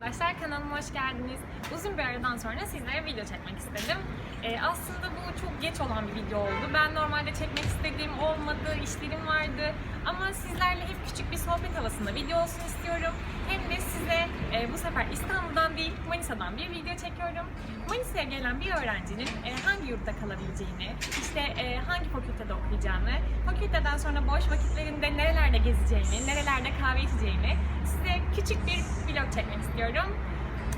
Arkadaşlar kanalıma hoş geldiniz. Uzun bir aradan sonra sizlere video çekmek istedim. Ee, aslında bu çok geç olan bir video oldu. Ben normalde çekmek istediğim olmadı, işlerim vardı. Ama sizlerle hep küçük bir sohbet havasında video olsun istiyorum. Hem de size e, bu sefer İstanbul'dan değil Manisa'dan bir video çekiyorum. Manisa'ya gelen bir öğrencinin e, hangi yurtta kalabileceğini, işte e, hangi fakültede okuyacağını, fakülteden sonra boş vakitlerinde nerelerde gezeceğini, nerelerde kahve içeceğini size küçük bir vlog çekmek istiyorum.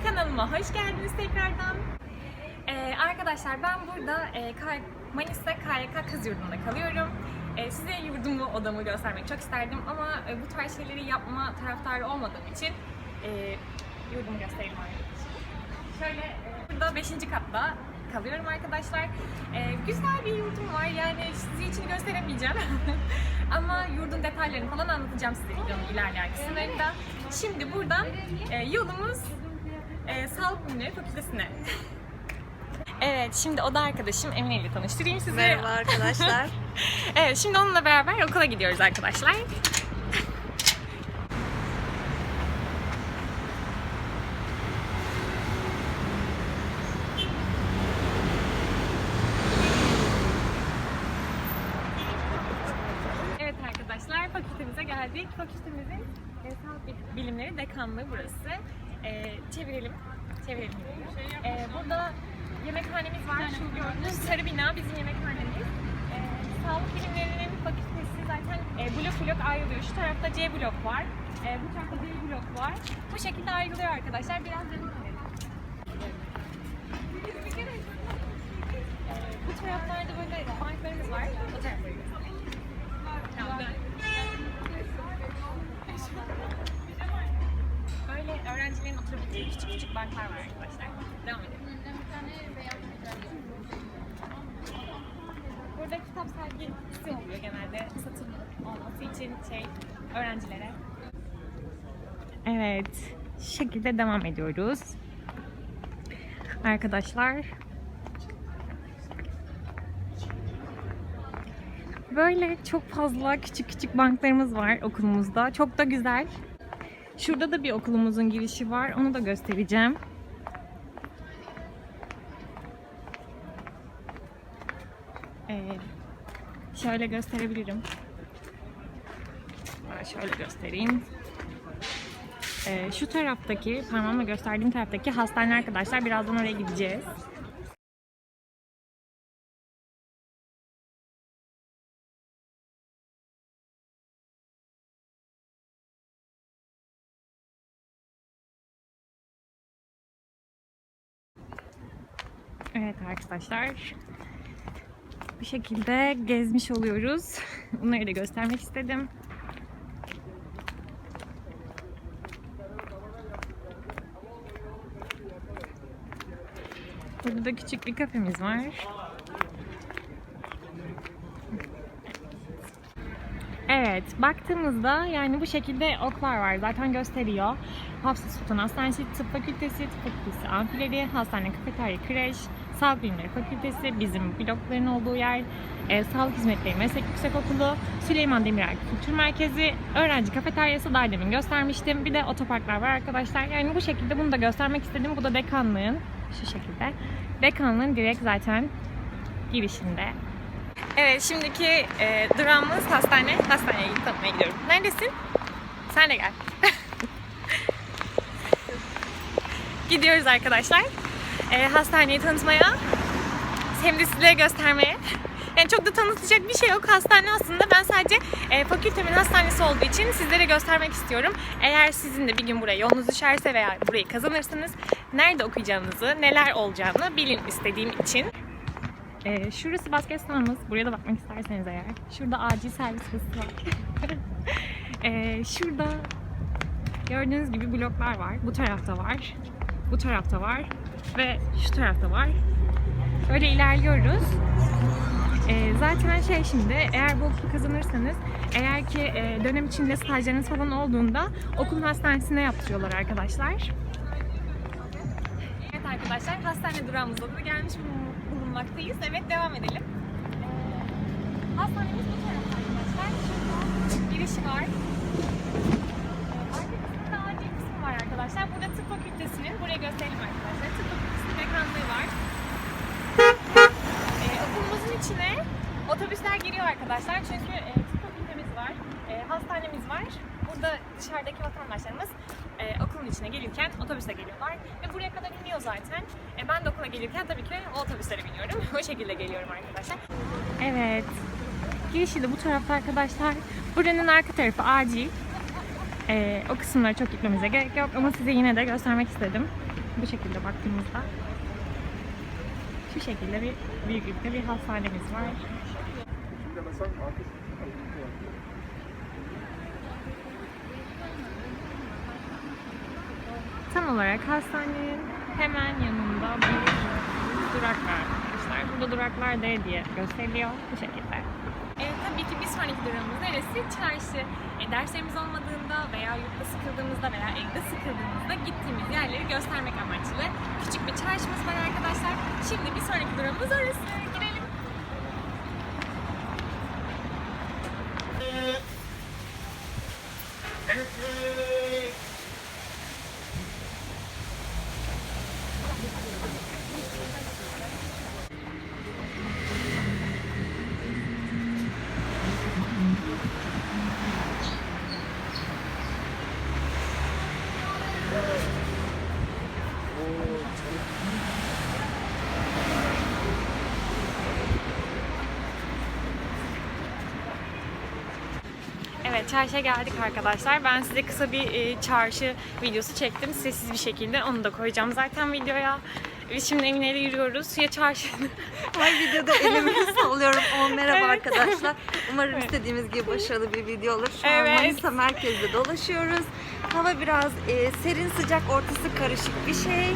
Kanalıma hoş geldiniz tekrardan. Ee, arkadaşlar ben burada e, Manisa KYK Kız Yurdu'nda kalıyorum. E, size yurdumu, odamı göstermek çok isterdim ama e, bu tarz şeyleri yapma taraftarı olmadığım için e, yurdumu göstereyim arkadaşlar. Şöyle burada 5. katta kalıyorum arkadaşlar. Güzel bir yurdum var yani size için gösteremeyeceğim. Ama yurdun detaylarını falan anlatacağım size videonun ilerleyen kısımlarında. Şimdi buradan yolumuz e, Sağlık Bilimleri Fakültesine. Evet, şimdi o da arkadaşım Emine ile tanıştırayım sizi. Merhaba arkadaşlar. Evet, şimdi onunla beraber okula gidiyoruz arkadaşlar. Evet arkadaşlar, fakültemize geldik. Fakültemizin sağlık bilimleri dekanlığı burası. E, çevirelim. Çevirelim. E, burada yemekhanemiz var. Şu gördüğünüz sarı bina bizim yemekhanemiz. E, sağlık bilimlerinin fakültesi zaten e, blok blok ayrılıyor. Şu tarafta C blok var. E, bu tarafta D blok var. Bu şekilde ayrılıyor arkadaşlar. Biraz devam edelim. Bu taraflarda böyle banklarımız var. O tarafta Tamam. Böyle öğrencilerin oturabileceği küçük küçük banklar var arkadaşlar. Devam edelim. Kitap sergisi oluyor genelde satın olması için şey öğrencilere. Evet, şekilde devam ediyoruz. Arkadaşlar Böyle çok fazla küçük küçük banklarımız var okulumuzda. Çok da güzel. Şurada da bir okulumuzun girişi var. Onu da göstereceğim. Ee, şöyle gösterebilirim. Şöyle göstereyim. Ee, şu taraftaki, parmağımla gösterdiğim taraftaki hastane arkadaşlar. Birazdan oraya gideceğiz. Evet arkadaşlar. Bu şekilde gezmiş oluyoruz. Bunları da göstermek istedim. Burada da küçük bir kafemiz var. Evet, baktığımızda yani bu şekilde oklar var. Zaten gösteriyor. Hafsa Sultan Hastanesi, Tıp Fakültesi, Tıp Fakültesi Amfileri, Hastane Kafeterya Kreş, Sağlık Bilimleri Fakültesi, bizim blokların olduğu yer, e, Sağlık Hizmetleri Meslek Yüksekokulu, Süleyman Demirel Kültür Merkezi, Öğrenci Kafeteryası daha demin göstermiştim. Bir de otoparklar var arkadaşlar. Yani bu şekilde bunu da göstermek istedim. Bu da dekanlığın şu şekilde. Dekanlığın direkt zaten girişinde. Evet, şimdiki e, durağımız hastane. Hastaneye gidip gidiyorum. Neredesin? Sen de gel. Gidiyoruz arkadaşlar. E, hastaneyi tanıtmaya. Hem de size göstermeye. Yani çok da tanıtacak bir şey yok. Hastane aslında ben sadece e, fakültemin hastanesi olduğu için sizlere göstermek istiyorum. Eğer sizin de bir gün buraya yolunuz düşerse veya burayı kazanırsanız nerede okuyacağınızı, neler olacağını bilin istediğim için. Ee, şurası basket sahamız. Buraya da bakmak isterseniz eğer. Şurada acil servis hızı var. Ee, şurada gördüğünüz gibi bloklar var. Bu tarafta var. Bu tarafta var. Ve şu tarafta var. Böyle ilerliyoruz. Ee, zaten şey şimdi eğer bu okulu kazanırsanız eğer ki e, dönem içinde stajlarınız falan olduğunda okulun hastanesine yaptırıyorlar arkadaşlar. Evet arkadaşlar hastane durağımıza da gelmiş bulun- bulunmaktayız. Evet devam edelim. Ee, hastanemiz bu tarafta arkadaşlar. Şurada girişi var. Arka kısmında acil kısmı var arkadaşlar. Burada tıp fakültesinin, buraya gösterelim arkadaşlar. Tıp fakültesinin ekranları var. Ee, okulumuzun içine otobüsler giriyor arkadaşlar. Çünkü e, tıp fakültemiz var, e, hastanemiz var. Burada dışarıdaki vatandaşlarımız e, okulun içine gelirken otobüse geliyorlar. Ve buraya kadar iniyor zaten. E, ben de okula gelirken tabii ki o otobüslere biniyorum. o şekilde geliyorum arkadaşlar. Evet. Girişi de bu tarafta arkadaşlar. Buranın arka tarafı acil. Ee, o kısımlara çok gitmemize gerek yok ama size yine de göstermek istedim. Bu şekilde baktığımızda. Şu şekilde bir büyüklükte bir hastanemiz var. Tam olarak hastanenin hemen yanında bir durak var arkadaşlar. Burada duraklar D diye gösteriliyor bu şekilde. E, tabii ki bir sonraki durağımız neresi? Çarşı. E, derslerimiz olmadığında veya yurtta sıkıldığımızda veya evde sıkıldığımızda gittiğimiz yerleri göstermek amaçlı küçük bir çarşımız var arkadaşlar. Şimdi bir sonraki durağımız orası. Girelim. Evet çarşıya geldik arkadaşlar. Ben size kısa bir e, çarşı videosu çektim. Sessiz bir şekilde. Onu da koyacağım zaten videoya. Biz şimdi Emine ile yürüyoruz. Ya çarşı... Her videoda elimi sallıyorum. O merhaba Evet. arkadaşlar. Umarım Evet. istediğimiz gibi başarılı bir video olur. Şu Evet. an Manisa merkezde dolaşıyoruz. Hava biraz e, serin sıcak ortası karışık bir şey.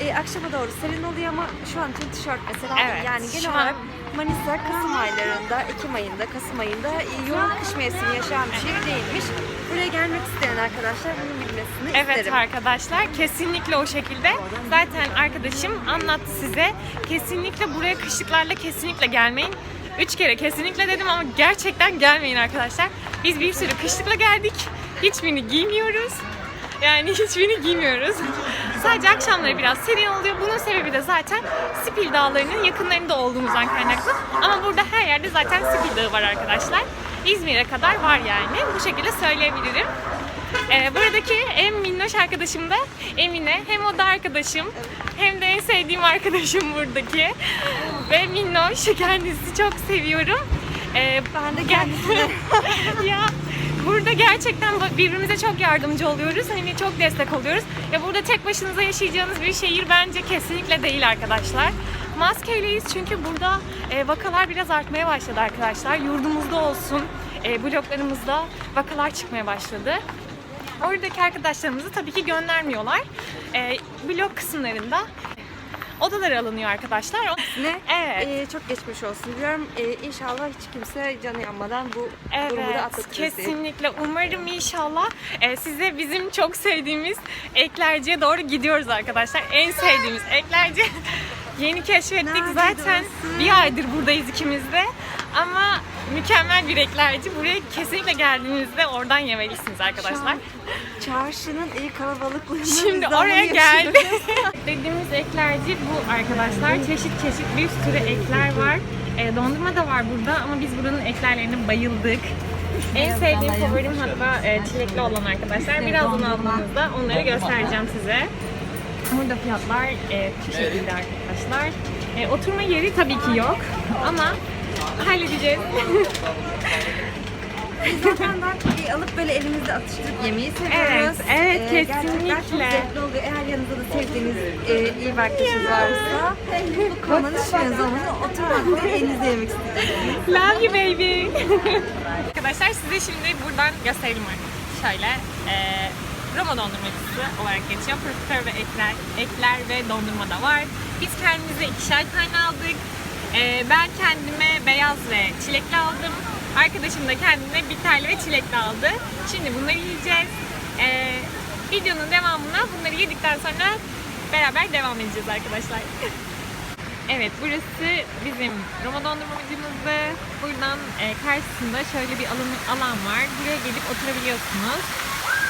E, akşama doğru serin oluyor ama şu an için tişört mesela. Evet, Yani genel an- olarak Manisa Kasım aylarında, Ekim ayında, Kasım ayında yoğun kış mevsimi yaşayan bir şehir değilmiş. Buraya gelmek isteyen arkadaşlar bunu bilmesini Evet isterim. arkadaşlar kesinlikle o şekilde. Zaten arkadaşım anlattı size. Kesinlikle buraya kışlıklarla kesinlikle gelmeyin. Üç kere kesinlikle dedim ama gerçekten gelmeyin arkadaşlar. Biz bir sürü kışlıkla geldik. Hiçbirini giymiyoruz. Yani hiçbirini giymiyoruz. Sadece akşamları biraz serin oluyor. Bunun sebebi de zaten Spil Dağları'nın yakınlarında olduğumuzdan kaynaklı. Ama burada her yerde zaten Spil Dağı var arkadaşlar. İzmir'e kadar var yani. Bu şekilde söyleyebilirim. Ee, buradaki en minnoş arkadaşım da Emine. Hem o da arkadaşım hem de en sevdiğim arkadaşım buradaki. Ve minnoş. Kendisi çok seviyorum. Ee, Ben de kendisine ya burada gerçekten birbirimize çok yardımcı oluyoruz. Hani çok destek oluyoruz. Ya burada tek başınıza yaşayacağınız bir şehir bence kesinlikle değil arkadaşlar. Maskeliyiz çünkü burada e, vakalar biraz artmaya başladı arkadaşlar. Yurdumuzda olsun, e, bloklarımızda vakalar çıkmaya başladı. Oradaki arkadaşlarımızı tabii ki göndermiyorlar. E, blok kısımlarında odalar alınıyor arkadaşlar. Ne? Evet. Ee, çok geçmiş olsun diyorum. Ee, inşallah hiç kimse canı yanmadan bu durumu da Evet, atlatırız kesinlikle. Umarım inşallah e, size bizim çok sevdiğimiz eklerciye doğru gidiyoruz arkadaşlar. En sevdiğimiz eklerci. Yeni keşfettik Neredeydi zaten. orası? Bir aydır buradayız ikimiz de. Ama mükemmel bir eklerci. Buraya kesinlikle geldiğinizde oradan yemelisiniz arkadaşlar. Çarşının iyi kalabalıklığını Şimdi oraya yaşıyoruz. Dediğimiz eklerci bu arkadaşlar. Çeşit çeşit bir sürü ekler var. E, dondurma da var burada ama biz buranın eklerlerine bayıldık. En sevdiğim favorim hatta e, çilekli olan arkadaşlar. Birazdan aldığımızda onları göstereceğim size. Burada fiyatlar e, şu şekilde arkadaşlar. E, oturma yeri tabii ki yok ama halledeceğiz. Biz zaten daha çok iyi alıp böyle elimizde atıştırıp yemeyi seviyoruz. Evet, evet, Gerçekten çok kesinlikle. zevkli oluyor. Eğer yanınızda da sevdiğiniz e, iyi bir arkadaşınız varsa bu konuda hiçbiriniz olmadan oturmaktan elinizde yemek isteyeceksiniz. Love you baby. Arkadaşlar size şimdi buradan gösterelim artık. Şöyle e, Roma dondurmacısı olarak geçiyor. Profiterol ve ekler, ekler ve dondurma da var. Biz kendimize ikişer tane aldık. E, ben kendime beyaz ve çilekli aldım. Arkadaşım da kendine bitterli ve çilekli aldı. Şimdi bunları yiyeceğiz. E, videonun devamına bunları yedikten sonra beraber devam edeceğiz arkadaşlar. Evet, burası bizim Roma dondurmacımızdı. Buradan e, karşısında şöyle bir alan, alan var. Buraya gelip oturabiliyorsunuz.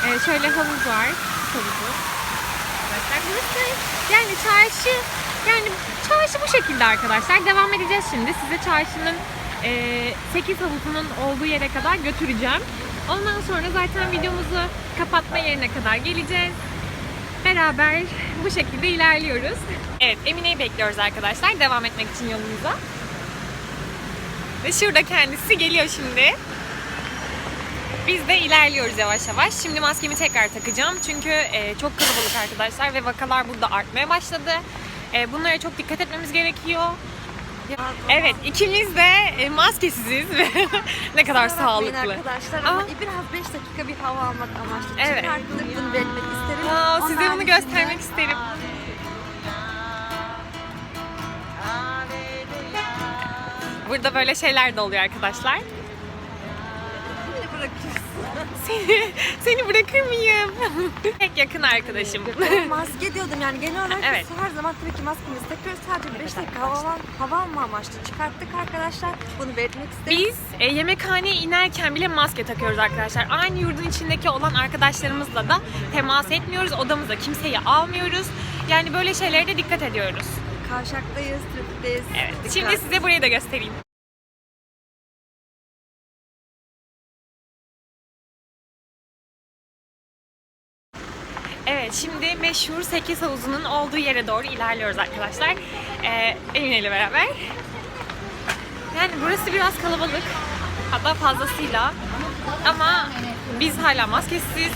E, şöyle havuz var, havuzu. arkadaşlar. Burası yani çarşı yani çarşı bu şekilde arkadaşlar. Devam edeceğiz şimdi. Size çarşının e, 8 havuzunun olduğu yere kadar götüreceğim. Ondan sonra zaten videomuzu kapatma yerine kadar geleceğiz. Beraber bu şekilde ilerliyoruz. Evet Emine'yi bekliyoruz arkadaşlar. Devam etmek için yolumuza. Ve şurada kendisi geliyor şimdi. Biz de ilerliyoruz yavaş yavaş. Şimdi maskemi tekrar takacağım. Çünkü e, çok kalabalık arkadaşlar ve vakalar burada artmaya başladı. E, bunlara çok dikkat etmemiz gerekiyor. Evet ikimiz de e, maskesiziz ve ne kadar Kusura sağlıklı. arkadaşlar ama, Ama- biraz 5 dakika bir hava almak amaçlı. Evet. Çıkarttık bunu belirtmek isterim. Aa, Onun size bunu göstermek isterim. Burada böyle şeyler de oluyor arkadaşlar. Seni, seni bırakır mıyım? Tek yakın arkadaşım. Ben maske diyordum yani genel olarak Evet. biz her zaman tabii ki maskemizi takıyoruz. Sadece 5 dakika hava, hava alma amaçlı çıkarttık arkadaşlar. Bunu belirtmek isterim. Biz e, yemekhaneye inerken bile maske takıyoruz arkadaşlar. Aynı yurdun içindeki olan arkadaşlarımızla da temas etmiyoruz. Odamıza kimseyi almıyoruz. Yani böyle şeylere de dikkat ediyoruz. Kavşaktayız, trafikteyiz. Evet. Dikkat. Şimdi size burayı da göstereyim. Evet, şimdi meşhur 8 havuzunun olduğu yere doğru ilerliyoruz arkadaşlar. Ee, Emine ile beraber. Yani burası biraz kalabalık. Hatta fazlasıyla. Ama biz hala maskesiz.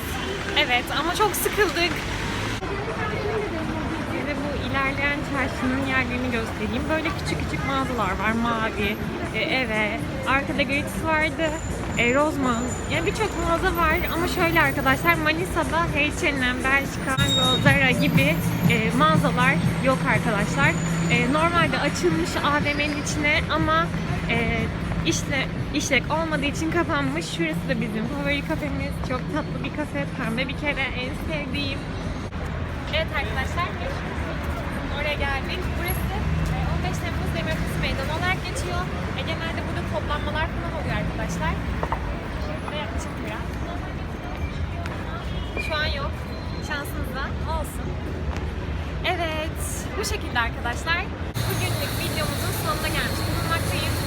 Evet ama çok sıkıldık. İlerleyen çarşının yerlerini göstereyim. Böyle küçük küçük mağazalar var. Mavi, e, eve, arkada Gratis vardı. E, Rozman. Yani birçok mağaza var ama şöyle arkadaşlar Manisa'da H&M, Mango, Zara gibi e, mağazalar yok arkadaşlar. E, normalde açılmış AVM'nin içine ama e, işle, işlek olmadığı için kapanmış. Şurası da bizim favori kafemiz. Çok tatlı bir kafe. Pembe bir kere en sevdiğim. Evet arkadaşlar, oraya geldik. Burası e, 15 Temmuz Demokrasi Meydanı olarak geçiyor. E, genelde burada toplanmalar falan oluyor arkadaşlar. Şurada yaklaşık biraz. Şu an yok. Şansınızda olsun. Evet, bu şekilde arkadaşlar. Bugünlük videomuzun sonuna gelmiş bulunmaktayız.